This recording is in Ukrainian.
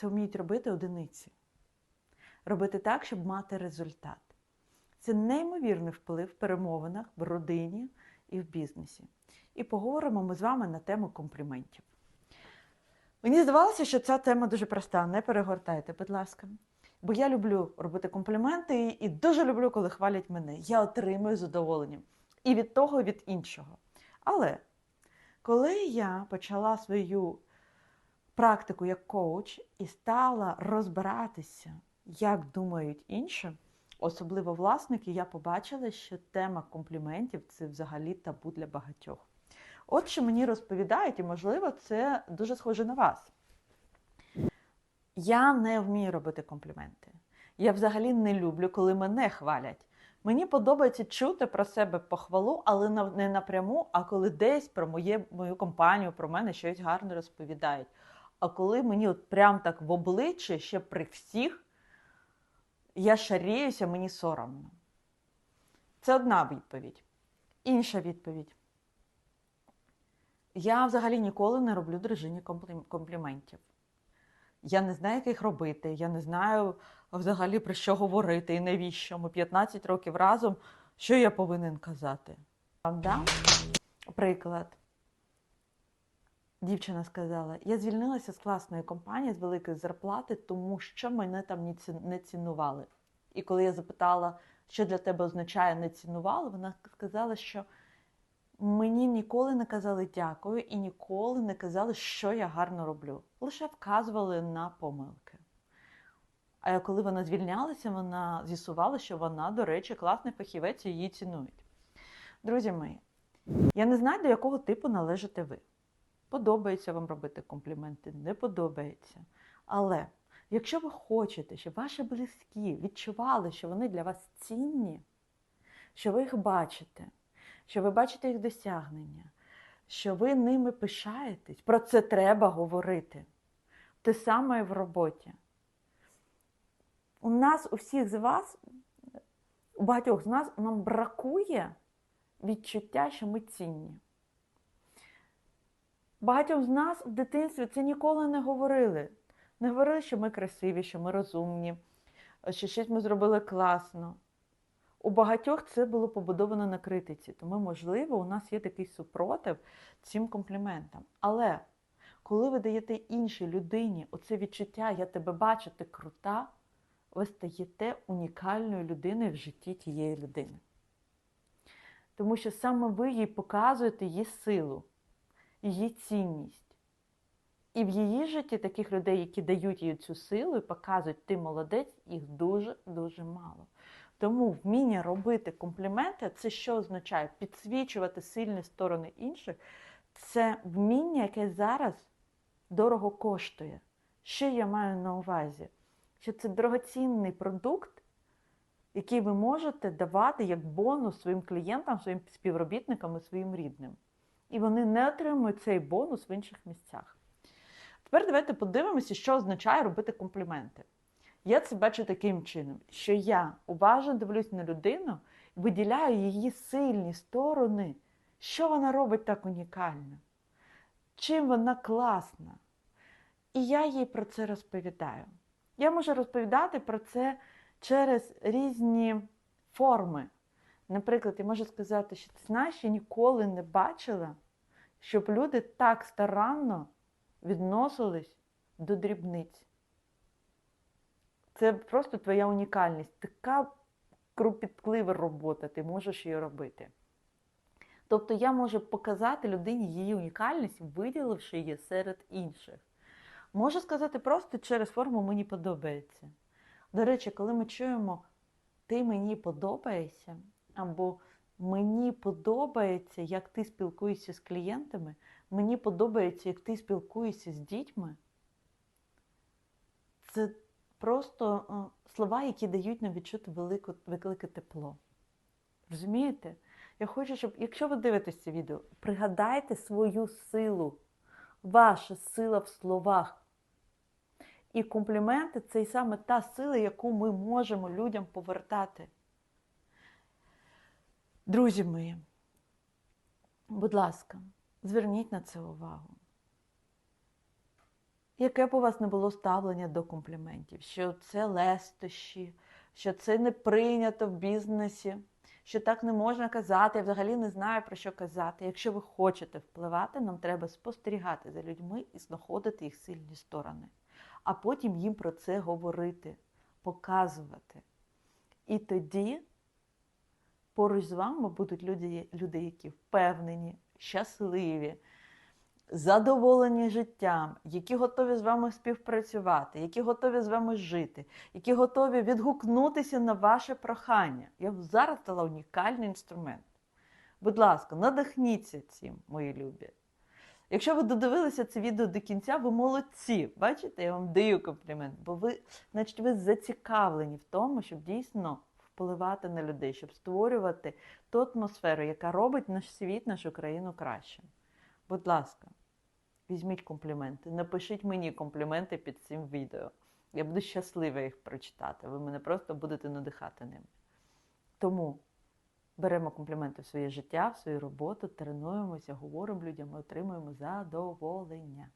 це вміють робити одиниці. Робити так, щоб мати результат. Це неймовірний вплив в перемовинах, в родині і в бізнесі. І поговоримо ми з вами на тему компліментів. Мені здавалося, що ця тема дуже проста. Не перегортайте, будь ласка. Бо я люблю робити компліменти і дуже люблю, коли хвалять мене. Я отримую задоволення. І від того, і від іншого. Але коли я почала свою практику як коуч і стала розбиратися, як думають інші, особливо власники, я побачила, що тема компліментів це взагалі табу для багатьох. От що мені розповідають, і можливо, це дуже схоже на вас. Я не вмію робити компліменти. Я взагалі не люблю, коли мене хвалять. Мені подобається чути про себе похвалу, але не напряму, а коли десь про моє, мою компанію, про мене щось гарне розповідають. А коли мені от прям так в обличчя, ще при всіх, я шаріюся, мені соромно. Це одна відповідь. Інша відповідь. Я взагалі ніколи не роблю дружині компліментів. Я не знаю, як їх робити, я не знаю взагалі про що говорити і навіщо. Ми 15 років разом, що я повинен казати. Дам приклад. Дівчина сказала: я звільнилася з класної компанії з великої зарплати, тому що мене там не цінували. І коли я запитала, що для тебе означає не цінували, вона сказала, що мені ніколи не казали дякую і ніколи не казали, що я гарно роблю. Лише вказували на помилки. А коли вона звільнялася, вона з'ясувала, що вона, до речі, класний фахівець і її цінують. Друзі мої, я не знаю, до якого типу належите ви. Подобається вам робити компліменти, не подобається. Але якщо ви хочете, щоб ваші близькі відчували, що вони для вас цінні, що ви їх бачите, що ви бачите їх досягнення, що ви ними пишаєтесь, про це треба говорити. Те саме і в роботі. У нас, у всіх з вас, у багатьох з нас, нам бракує відчуття, що ми цінні. Багатьом з нас в дитинстві це ніколи не говорили. Не говорили, що ми красиві, що ми розумні, що щось ми зробили класно. У багатьох це було побудовано на критиці, тому, можливо, у нас є такий супротив цим компліментам. Але коли ви даєте іншій людині оце відчуття, я тебе бачу, ти крута, ви стаєте унікальною людиною в житті тієї людини. Тому що саме ви їй показуєте її силу, її цінність. І в її житті таких людей, які дають їй цю силу і показують, ти молодець, їх дуже-дуже мало. Тому вміння робити компліменти це що означає? Підсвічувати сильні сторони інших це вміння, яке зараз дорого коштує. Що я маю на увазі? Що це дорогоцінний продукт, який ви можете давати як бонус своїм клієнтам, своїм співробітникам і своїм рідним. І вони не отримують цей бонус в інших місцях. Тепер давайте подивимося, що означає робити компліменти. Я це бачу таким чином, що я уважно дивлюсь на людину і виділяю її сильні сторони, що вона робить так унікально, чим вона класна. І я їй про це розповідаю. Я можу розповідати про це через різні форми. Наприклад, я можу сказати, що ти знаєш, я ніколи не бачила, щоб люди так старанно відносились до дрібниць. Це просто твоя унікальність. Така кропітлива робота, ти можеш її робити. Тобто я можу показати людині її унікальність, виділивши її серед інших. Можу сказати просто через форму мені подобається. До речі, коли ми чуємо ти мені подобаєшся, або мені подобається, як ти спілкуєшся з клієнтами, мені подобається, як ти спілкуєшся з дітьми, це просто слова, які дають нам відчути велику, велике тепло. Розумієте? Я хочу, щоб, якщо ви дивитесь це відео, пригадайте свою силу, ваша сила в словах. І компліменти це саме та сила, яку ми можемо людям повертати. Друзі мої, будь ласка, зверніть на це увагу. яке б у вас не було ставлення до компліментів, що це лестощі, що це не прийнято в бізнесі, що так не можна казати, я взагалі не знаю про що казати. Якщо ви хочете впливати, нам треба спостерігати за людьми і знаходити їх сильні сторони, а потім їм про це говорити, показувати. І тоді поруч з вами будуть люди, люди які впевнені, щасливі задоволені життям, які готові з вами співпрацювати, які готові з вами жити, які готові відгукнутися на ваше прохання. Я зараз дала унікальний інструмент. Будь ласка, надихніться цим, мої любі. Якщо ви додивилися це відео до кінця, ви молодці. Бачите, я вам даю комплімент, бо ви, значить, ви зацікавлені в тому, щоб дійсно впливати на людей, щоб створювати ту атмосферу, яка робить наш світ, нашу країну кращим. Будь ласка, візьміть компліменти, напишіть мені компліменти під цим відео. Я буду щаслива їх прочитати. Ви мене просто будете надихати ними. Тому беремо компліменти в своє життя, в свою роботу, тренуємося, говоримо людям і отримуємо задоволення.